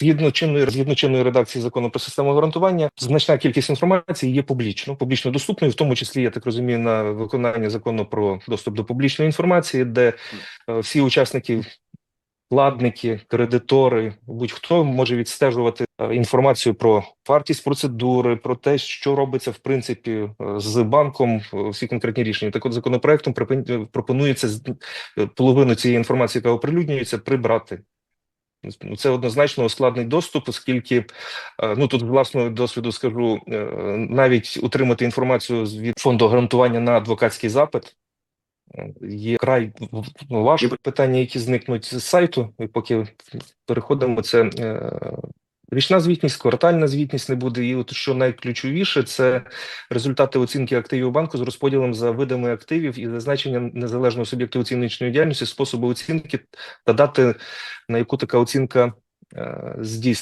згідно чинної згідно чинної редакції закону про систему гарантування, значна кількість інформації є публічно, публічно доступною, в тому числі я так розумію, на виконання закону про доступ до публічної інформації, де е, всі учасники. Вкладники, кредитори, будь-хто може відстежувати е, інформацію про вартість процедури, про те, що робиться в принципі е, з банком, всі конкретні рішення. Так от законопроектом пропонується половину цієї інформації, яка оприлюднюється, прибрати. Ну, Це однозначно ускладний доступ, оскільки е, ну тут власного досвіду скажу е, навіть утримати інформацію від фонду гарантування на адвокатський запит. е, Є край важко питання, які зникнуть з сайту, і поки переходимо, це річна звітність, квартальна звітність не буде. І от що найключовіше, це результати оцінки активів банку з розподілом за видами активів і зазначення незалежного суб'єкту оціночної діяльності, способу оцінки та дати, на яку така оцінка е, здійснена.